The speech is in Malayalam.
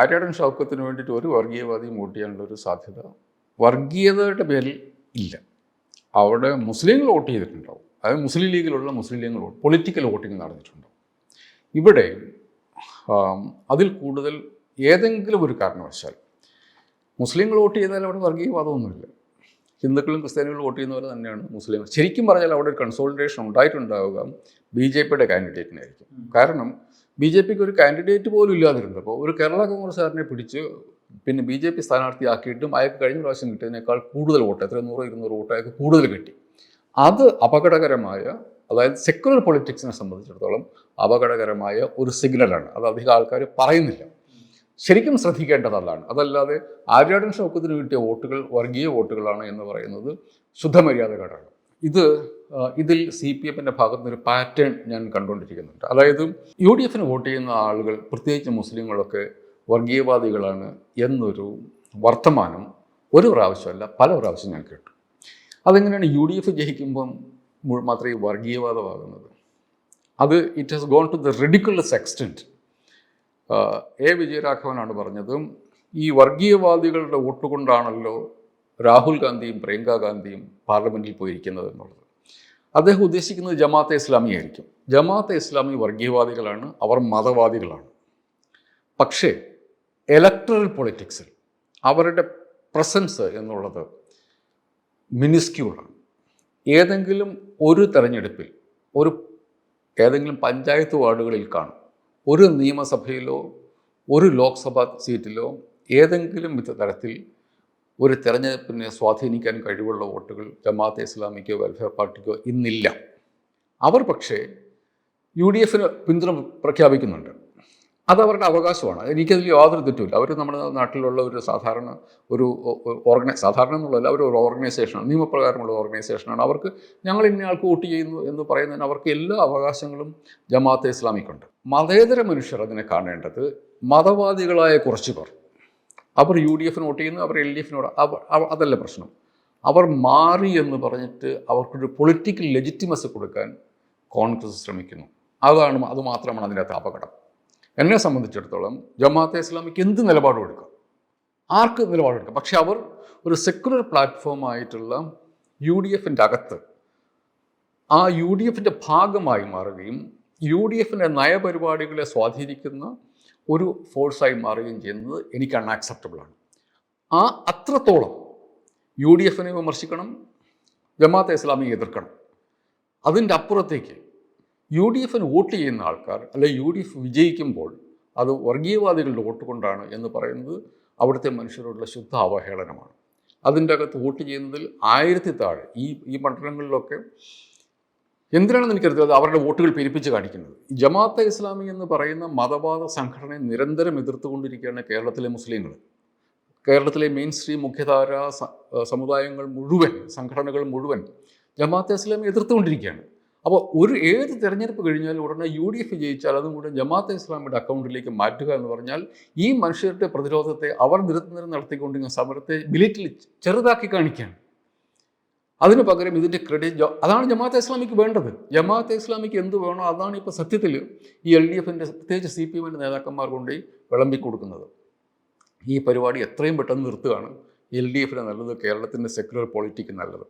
ആര്യാടൻ ഷൗക്കത്തിന് വേണ്ടിയിട്ട് ഒരു വർഗീയവാദിയും വോട്ട് ചെയ്യാനുള്ള ഒരു സാധ്യത വർഗീയതയുടെ പേരിൽ ഇല്ല. അവിടെ മുസ്ലിങ്ങൾ വോട്ട് ചെയ്തിട്ടുണ്ടാവും. അതായത് മുസ്ലിം ലീഗിലുള്ള മുസ്ലിം ലീഗ് പൊളിറ്റിക്കൽ വോട്ടിംഗ് നടന്നിട്ടുണ്ടാവും. ഇവിടെ അതിൽ കൂടുതൽ ഏതെങ്കിലും ഒരു കാരണവശാൽ മുസ്ലിങ്ങൾ വോട്ട് ചെയ്താൽ അവിടെ വർഗീയവാദമൊന്നുമില്ല. ഹിന്ദുക്കളും ക്രിസ്ത്യാനികളും വോട്ട് ചെയ്യുന്ന പോലെ തന്നെയാണ് മുസ്ലിം ശരിക്കും പറഞ്ഞാൽ അവിടെ ഒരു കൺസോൾട്ടേഷൻ ഉണ്ടായിട്ടുണ്ടാവുക ബി ജെ പിയുടെ കാൻഡിഡേറ്റിനായിരിക്കും കാരണം ബി ജെ പിക്ക് ഒരു കാൻഡിഡേറ്റ് പോലും ഇല്ലാതിരുന്നപ്പോൾ ഒരു കേരള കോൺഗ്രസ്സുകാരനെ പിടിച്ച് പിന്നെ ബി ജെ പി സ്ഥാനാർത്ഥിയാക്കിയിട്ടും അയാൾക്ക് കഴിഞ്ഞ പ്രാവശ്യം കിട്ടിയതിനേക്കാൾ കൂടുതൽ വോട്ട് എത്ര നൂറ് ഇരുന്നൂറ് വോട്ട് അയാൾക്ക് കൂടുതൽ കിട്ടി. അത് അപകടകരമായ അതായത് സെക്യുലർ പൊളിറ്റിക്സിനെ സംബന്ധിച്ചിടത്തോളം അപകടകരമായ ഒരു സിഗ്നലാണ് അത് അധികം ആൾക്കാർ പറയുന്നില്ല. ശരിക്കും ശ്രദ്ധിക്കേണ്ടത് അതാണ് അതല്ലാതെ ആര്യാടൻ ഷൗക്കത്തിന് കിട്ടിയ വോട്ടുകൾ വർഗീയ വോട്ടുകളാണ് എന്ന് പറയുന്നത് ശുദ്ധമര്യാദകേടാണ്. ഇത് ഇതിൽ സി പി എമ്മിന്റെ ഭാഗത്തു നിന്നൊരു ഒരു പാറ്റേൺ ഞാൻ കണ്ടുകൊണ്ടിരിക്കുന്നുണ്ട്. അതായത് യു ഡി എഫിന് വോട്ട് ചെയ്യുന്ന ആളുകൾ പ്രത്യേകിച്ച് മുസ്ലിങ്ങളൊക്കെ വർഗീയവാദികളാണ് എന്നൊരു വർത്തമാനം ഒരു പ്രാവശ്യമല്ല പല പ്രാവശ്യം ഞാൻ കേട്ടു. അതെങ്ങനെയാണ് യു ഡി എഫ് ജയിക്കുമ്പം മാത്രമേ വർഗീയവാദമാകുന്നത്? അത് it has gone to the ridiculous extent A വിജയരാഘവനാണ് പറഞ്ഞത് ഈ വർഗീയവാദികളുടെ വോട്ട് കൊണ്ടാണല്ലോ രാഹുൽ ഗാന്ധിയും പ്രിയങ്ക ഗാന്ധിയും പാർലമെന്റിൽ പോയിരിക്കുന്നത് എന്നുള്ളത്. അദ്ദേഹം ഉദ്ദേശിക്കുന്നത് ജമാഅത്തെ ഇസ്ലാമി ആയിരിക്കും. ജമാഅത്തെ ഇസ്ലാമി വർഗീയവാദികളാണ് അവർ മതവാദികളാണ്. പക്ഷേ ഇലക്ട്രൽ പൊളിറ്റിക്സിൽ അവരുടെ പ്രസൻസ് എന്നുള്ളത് മിനിസ്ക്യൂളാണ് ഏതെങ്കിലും ഒരു തെരഞ്ഞെടുപ്പിൽ ഒരു ഏതെങ്കിലും പഞ്ചായത്ത് വാർഡുകളിൽ കാണും ഒരു നിയമസഭയിലോ ഒരു ലോക്സഭാ സീറ്റിലോ ഏതെങ്കിലും വിധ തരത്തിൽ ഒരു തെരഞ്ഞെടുപ്പിനെ സ്വാധീനിക്കാൻ കഴിവുള്ള വോട്ടുകൾ ജമാഅത്തെ ഇസ്ലാമിക്കോ വെൽഫെയർ പാർട്ടിക്കോ ഇന്നില്ല. അവർ പക്ഷേ യു ഡി എഫിന് പിന്തുണ പ്രഖ്യാപിക്കുന്നുണ്ട്. അത് അവരുടെ അവകാശമാണ്. എനിക്കതിൽ യാതൊരു തെറ്റുമില്ല. അവർ നമ്മുടെ നാട്ടിലുള്ള ഒരു സാധാരണ ഒരു ഓർഗനൈ സാധാരണ എന്നുള്ളതല്ല അവർ ഒരു ഓർഗനൈസേഷനാണ് നിയമപ്രകാരമുള്ള ഓർഗനൈസേഷനാണ് അവർക്ക് ഞങ്ങൾ ഇന്ന ആൾക്ക് വോട്ട് ചെയ്യുന്നു എന്ന് പറയുന്നതിന് അവർക്ക് എല്ലാ അവകാശങ്ങളും ജമാഅത്തെ ഇസ്ലാമിക്കുണ്ട്. മതേതര മനുഷ്യർ അതിനെ കാണേണ്ടത് മതവാദികളായ കുറച്ച് പേർ അവർ യു ഡി എഫിന് വോട്ട് ചെയ്യുന്നു അവർ എൽ ഡി എഫിനോട് അതല്ല പ്രശ്നം. അവർ മാറി എന്ന് പറഞ്ഞിട്ട് അവർക്കൊരു പൊളിറ്റിക്കൽ ലെജിറ്റിമസി കൊടുക്കാൻ കോൺഗ്രസ് ശ്രമിക്കുന്നു. അതാണ് അതുമാത്രമാണ് മാത്രമാണ് അതിനകത്ത് അപകടം. എന്നെ സംബന്ധിച്ചിടത്തോളം ജമാഅത്തെ ഇസ്ലാമിക്ക് എന്ത് നിലപാടും എടുക്കാം? ആർക്ക് നിലപാടെടുക്കാം പക്ഷെ അവർ ഒരു സെക്കുലർ പ്ലാറ്റ്ഫോമായിട്ടുള്ള യു ഡി എഫിന്റെ അകത്ത് ആ യു ഡി എഫിന്റെ ഭാഗമായി മാറുകയും യു ഡി എഫിന്റെ നയപരിപാടികളെ സ്വാധീനിക്കുന്ന ഒരു ഫോഴ്സായി മാറുകയും ചെയ്യുന്നത് എനിക്ക് അൺആക്സെപ്റ്റബിളാണ് ആ അത്രത്തോളം യു ഡി എഫിനെ വിമർശിക്കണം ജമാഅത്തെ ഇസ്ലാമിയെ എതിർക്കണം. അതിന്റെ അപ്പുറത്തേക്ക് യു ഡി എഫിന് വോട്ട് ചെയ്യുന്ന ആൾക്കാർ അല്ലെ യു ഡി എഫ് വിജയിക്കുമ്പോൾ അത് വർഗീയവാദികളുടെ വോട്ട് കൊണ്ടാണ് എന്ന് പറയുന്നത് അവിടുത്തെ മനുഷ്യരോടുള്ള ശുദ്ധ അവഹേളനമാണ്. അതിന്റെ അകത്ത് വോട്ട് ചെയ്യുന്നതിൽ ആയിരത്തി താഴെ ഈ ഈ മണ്ഡലങ്ങളിലൊക്കെ എന്തിനാണെന്ന് എനിക്കറിയില്ല അത് അവരുടെ വോട്ടുകൾ പെരുപ്പിച്ച് കാണിക്കുന്നത്. ജമാഅത്തെ ഇസ്ലാമി എന്ന് പറയുന്ന മതവാദ സംഘടനയെ നിരന്തരം എതിർത്തുകൊണ്ടിരിക്കുകയാണ് കേരളത്തിലെ മുസ്ലിങ്ങൾ. കേരളത്തിലെ മെയിൻ സ്ട്രീം മുഖ്യധാര സമുദായങ്ങൾ മുഴുവൻ സംഘടനകൾ മുഴുവൻ ജമാഅത്തെ ഇസ്ലാമി എതിർത്തുകൊണ്ടിരിക്കുകയാണ്. അപ്പോൾ ഒരു ഏത് തിരഞ്ഞെടുപ്പ് കഴിഞ്ഞാലും ഉടനെ യു ഡി എഫ് ജയിച്ചാൽ അതും കൂടെ ജമാഅത്തെ ഇസ്ലാമിയുടെ അക്കൗണ്ടിലേക്ക് മാറ്റുക എന്ന് പറഞ്ഞാൽ ഈ മനുഷ്യരുടെ പ്രതിരോധത്തെ അവർ നിരന്തരം നടത്തിക്കൊണ്ടിരിക്കുന്ന സമരത്തെ ബിലിറ്റിൽ ചെറുതാക്കി കാണിക്കുകയാണ്. അതിന് പകരം ഇതിന്റെ ക്രെഡിറ്റ് അതാണ് ജമാഅത്തെ ഇസ്ലാമിക്ക് വേണ്ടത്. ജമാഅത്തെ ഇസ്ലാമിക്ക് എന്ത് വേണോ അതാണ് ഇപ്പോൾ സത്യത്തിൽ ഈ എൽ ഡി എഫിന്റെ പ്രത്യേകിച്ച് സി പി എമ്മിന്റെ നേതാക്കന്മാർ കൊണ്ട് വിളമ്പി കൊടുക്കുന്നത്. ഈ പരിപാടി എത്രയും പെട്ടെന്ന് നിർത്തുകയാണ്. എൽ ഡി എഫിന് നല്ലത് കേരളത്തിന്റെ സെക്യുലർ പോളിറ്റിക്ക് നല്ലത്.